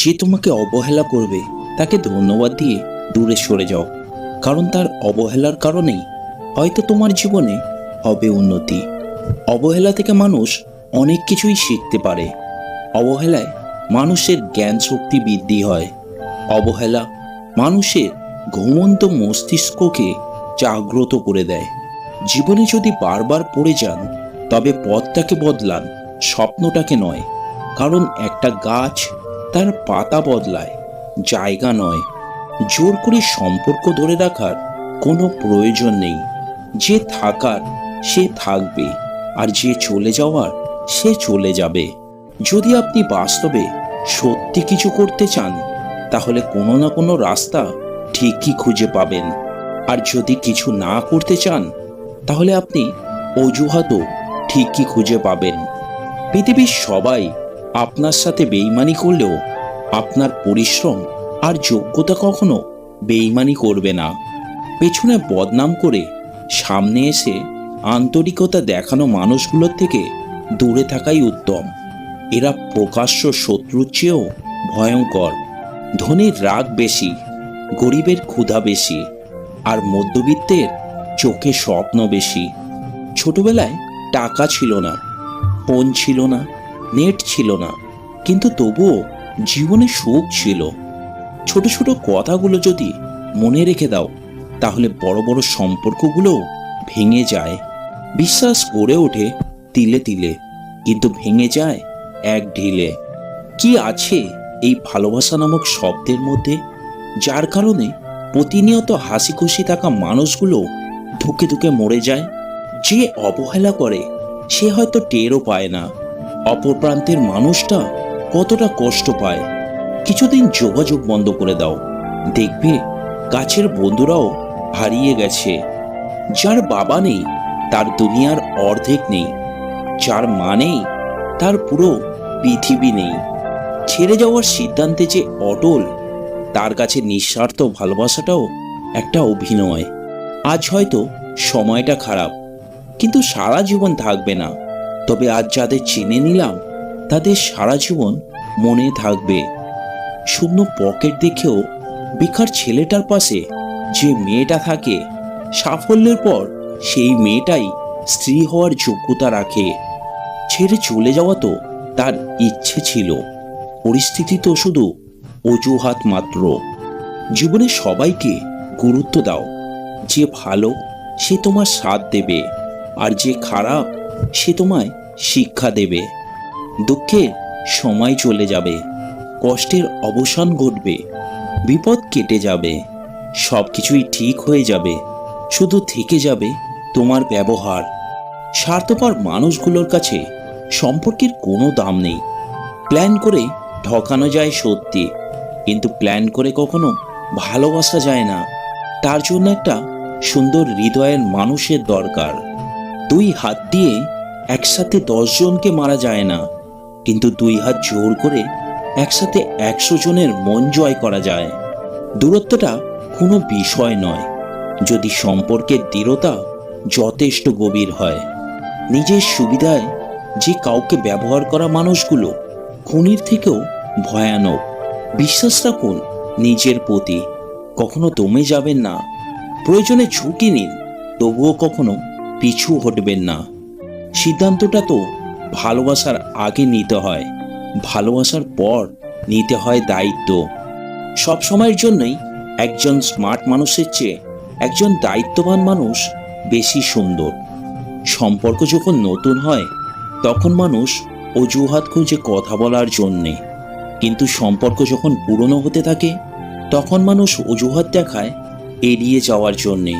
যে তোমাকে অবহেলা করবে, তাকে ধন্যবাদ দিয়ে দূরে সরে যাও, কারণ তার অবহেলার কারণেই হয়তো তোমার জীবনে হবে উন্নতি। অবহেলা থেকে মানুষ অনেক কিছুই শিখতে পারে। অবহেলায় মানুষের জ্ঞান শক্তি বৃদ্ধি হয়। অবহেলা মানুষের ঘুমন্ত মস্তিষ্ককে জাগ্রত করে দেয়। জীবনে যদি বারবার পড়ে যান, তবে পথটাকে বদলান স্বপ্নটাকে নয়, কারণ একটা গাছ তার পাতা বদলায়। জায়গা নয়। জোর করে সম্পর্ক ধরে রাখার কোনো প্রয়োজন নেই। যে থাকার, সে থাকবে। আর যে চলে যাওয়ার, সে চলে যাবে। যদি আপনি বাস্তবে সত্যি কিছু করতে চান, তাহলে কোনো না কোনো রাস্তা ঠিকই খুঁজে পাবেন। আর যদি কিছু না করতে চান, তাহলে আপনি অজুহাতও ঠিকই খুঁজে পাবেন। পৃথিবীর সবাই আপনার সাথে বেইমানি করলেও আপনার পরিশ্রম আর যোগ্যতা কখনো বেইমানি করবে না। পেছনে বদনাম করে সামনে এসে আন্তরিকতা দেখানো মানুষগুলোর থেকে দূরে থাকাই উত্তম। এরা প্রকাশ্য শত্রুর চেয়েও ভয়ঙ্কর। ধনীর রাগ বেশি, গরিবের ক্ষুধা বেশি, আর মধ্যবিত্তের চোখে স্বপ্ন বেশি। ছোটবেলায় টাকা ছিল না, ফোন ছিল না নেট ছিল না, কিন্তু তবুও জীবনে সুখ ছিল। ছোট ছোট কথাগুলো যদি মনে রেখে দাও, তাহলে বড় বড় সম্পর্কগুলো ভেঙে যায়। বিশ্বাস গড়ে ওঠে তিলে তিলে, কিন্তু ভেঙে যায় এক ঢিলে। কি আছে এই ভালোবাসা নামক শব্দের মধ্যে, যার কারণে প্রতিনিয়ত হাসি খুশি থাকা মানুষগুলো ধুকে ধুকে মরে যায়? যে অবহেলা করে, সে হয়তো টেরও পায় না। অপর প্রান্তের মানুষটা কতটা কষ্ট পায়। কিছুদিন যোগাযোগ বন্ধ করে দাও। দেখবে কাছের বন্ধুরাও হারিয়ে গেছে। যার বাবা নেই, তার দুনিয়ার অর্ধেক নেই। যার মা নেই, তার পুরো পৃথিবী নেই। ছেড়ে যাওয়ার সিদ্ধান্তে যে অটল, তার কাছে নিঃস্বার্থ ভালোবাসাটাও একটা অভিনয়। আজ হয়তো সময়টা খারাপ, কিন্তু সারা জীবন থাকবে না। তবে আজ যাদের চিনে নিলাম, তাদের সারা জীবন মনে থাকবে। শূন্য পকেট দেখেও বেকার ছেলেটার পাশে যে মেয়েটা থাকে, সাফল্যের পর সেই মেয়েটাই স্ত্রী হওয়ার যোগ্যতা রাখে। ছেড়ে চলে যাওয়া তো তার ইচ্ছে ছিল। পরিস্থিতি তো শুধু অজুহাত মাত্র। জীবনে সবাইকে গুরুত্ব দাও। যে ভালো সে তোমার সাথ দেবে, আর যে খারাপ সে তোমায় শিক্ষা দেবে। দুঃখের সময় চলে যাবে। কষ্টের অবসান ঘটবে। বিপদ কেটে যাবে। সব কিছুই ঠিক হয়ে যাবে। শুধু থেকে যাবে তোমার ব্যবহার। স্বার্থপর মানুষগুলোর কাছে সম্পর্কের কোনো দাম নেই। প্ল্যান করে ঠকানো যায় সত্যি, কিন্তু প্ল্যান করে কখনো ভালোবাসা যায় না। তার জন্য একটা সুন্দর হৃদয়ের মানুষের দরকার। দুই হাত দিয়ে একসাথে দশজনকে মারা যায় না, কিন্তু দুই হাত জোর করে একসাথে একশো জনের মন জয় করা যায়। দূরত্বটা কোনো বিষয় নয়। যদি সম্পর্কের দৃঢ়তা যথেষ্ট গভীর হয়, নিজের সুবিধায় যে কাউকে ব্যবহার করা মানুষগুলো খুনির থেকেও ভয়ানক, বিশ্বাস রাখুন, নিজের প্রতি কখনো দমে যাবেন না। প্রয়োজনে ঝুঁকি নিন, তবুও কখনো পিছু হটবেন না। সিদ্ধান্তটা তো ভালোবাসার আগে নিতে হয়। ভালোবাসার পর নিতে হয় দায়িত্ব। সব সময়ের জন্যই একজন স্মার্ট মানুষের চেয়ে একজন দায়িত্ববান মানুষ বেশি সুন্দর। সম্পর্ক যখন নতুন হয়, তখন মানুষ অজুহাত খুঁজে কথা বলার জন্যে। কিন্তু সম্পর্ক যখন পুরনো হতে থাকে, তখন মানুষ অজুহাত দেখায় এড়িয়ে যাওয়ার জন্যে।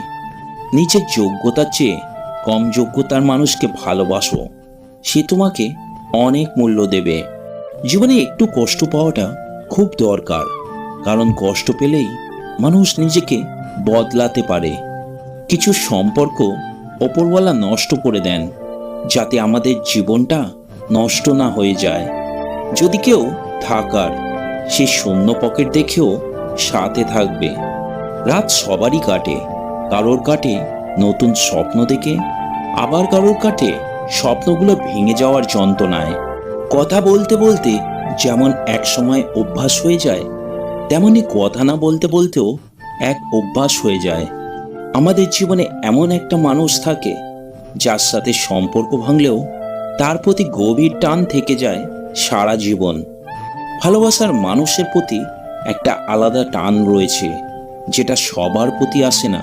নিজের যোগ্যতার চেয়ে কম যোগ্যতার মানুষকে ভালোবাসো। সে তোমাকে অনেক মূল্য দেবে। জীবনে একটু কষ্ট পাওয়াটা খুব দরকার। কারণ কষ্ট পেলেই মানুষ নিজেকে বদলাতে পারে। কিছু সম্পর্ক ওপরওয়ালা নষ্ট করে দেন, যাতে আমাদের জীবনটা নষ্ট না হয়ে যায়। যদি কেউ থাকার, সে শূন্য পকেট দেখেও সাথে থাকবে। রাত সবারই কাটে, কারোর কাটে নতুন স্বপ্ন দেখে আবার কারোর কাটে স্বপ্নগুলো ভেঙে যাওয়ার যন্ত্রণায়, কথা বলতে বলতে যেমন এক সময় অভ্যাস হয়ে যায়, তেমনি কথা না বলতে বলতেও এক অভ্যাস হয়ে যায়। আমাদের জীবনে এমন একটা মানুষ থাকে, যার সাথে সম্পর্ক ভাঙলেও তার প্রতি গভীর টান থেকে যায় সারা জীবন। ভালোবাসার মানুষের প্রতি একটা আলাদা টান রয়েছে, যেটা সবার প্রতি আসে না।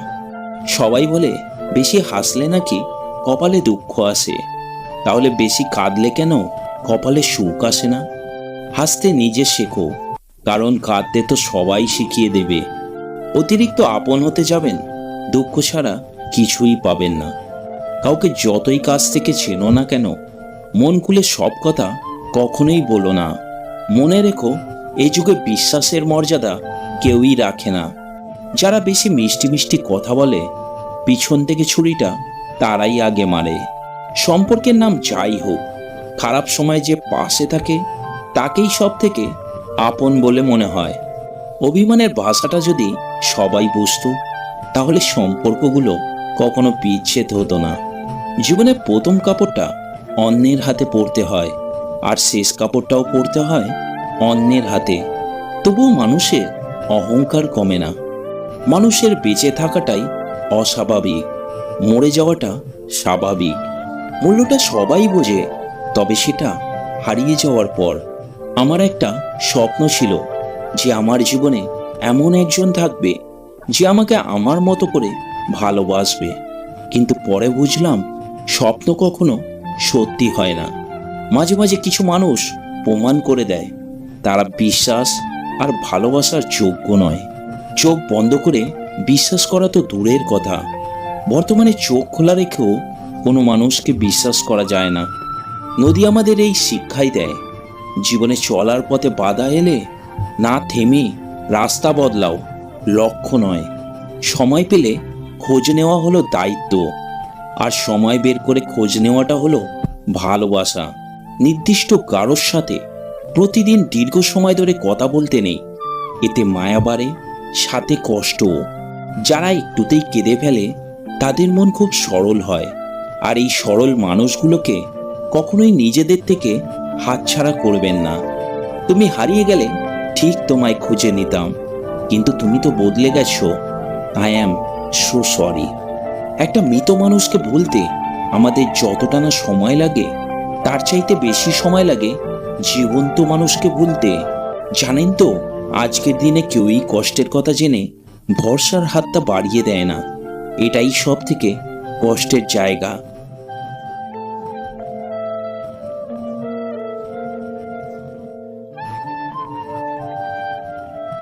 সবাই বলে, বেশি হাসলে নাকি কপালে দুঃখ আসে। তাহলে বেশি কাঁদলে কেন? কপালে সুখ আসে না। হাসতে নিজে শেখো, কারণ কাঁদতে তো সবাই শিখিয়ে দেবে। অতিরিক্ত আপন হতে যাবেন, দুঃখ ছাড়া কিছুই পাবেন না। কাউকে যতই কাছ থেকে চেনো না কেন, মন খুলে সব কথা কখনোই বলো না। মনে রেখো এই যুগে বিশ্বাসের মর্যাদা কেউই রাখে না। যারা বেশি মিষ্টি মিষ্টি কথা বলে, পিছন থেকে ছুরিটা তারাই আগে মারে। সম্পর্কের নাম যাই হোক খারাপ সময় যে পাশে থাকে, তাকেই সব থেকে আপন বলে মনে হয়। অভিমানের ভাষাটা যদি সবাই বুঝতো, তাহলে সম্পর্কগুলো কখনো বিচ্ছেদ হতো না। জীবনের প্রথম কাপড়টা অন্যের হাতে পড়তে হয়, আর শেষ কাপড়টাও পড়তে হয় অন্যের হাতে। তবুও মানুষের অহংকার কমে না। মানুষের বেঁচে থাকাটাই অস্বাভাবিক। মরে যাওয়াটা স্বাভাবিক। মূল্যটা সবাই বোঝে, তবে সেটা হারিয়ে যাওয়ার পর। আমার একটা স্বপ্ন ছিল যে আমার জীবনে এমন একজন থাকবে যে আমাকে আমার মতো করে ভালোবাসবে। কিন্তু পরে বুঝলাম, স্বপ্ন কখনো সত্যি হয় না। মাঝে মাঝে কিছু মানুষ প্রমাণ করে দেয়, তারা বিশ্বাস আর ভালোবাসার যোগ্য নয়। চোখ বন্ধ করে বিশ্বাস করা তো দূরের কথা। বর্তমানে চোখ খোলা রেখেও কোনো মানুষকে বিশ্বাস করা যায় না। নদী আমাদের এই শিক্ষাই দেয়। জীবনে চলার পথে বাধা এলে না থেমে রাস্তা বদলাও, লক্ষ্য নয়। সময় পেলে খোঁজ নেওয়া হলো দায়িত্ব। আর সময় বের করে খোঁজ নেওয়াটা হলো ভালোবাসা। নির্দিষ্ট কারোর সাথে প্রতিদিন দীর্ঘ সময় ধরে কথা বলতে নেই। এতে মায়া বাড়ে, সাথে কষ্টও। যারা একটুতেই কেঁদে ফেলে তাদের মন খুব সরল হয়। আর এই সরল মানুষগুলোকে কখনোই নিজেদের থেকে হাতছাড়া করবেন না। তুমি হারিয়ে গেলে ঠিক তোমায় খুঁজে নিতাম। কিন্তু তুমি তো বদলে গেছো। আই অ্যাম সো সরি একটা মৃত মানুষকে ভুলতে আমাদের যতটা না সময় লাগে, তার চাইতে বেশি সময় লাগে জীবন্ত মানুষকে ভুলতে। জানেন তো, আজকের দিনে কেউই কষ্টের কথা জেনে ভরসার হাতটা বাড়িয়ে দেয় না। এটাই সব থেকে কষ্টের জায়গা।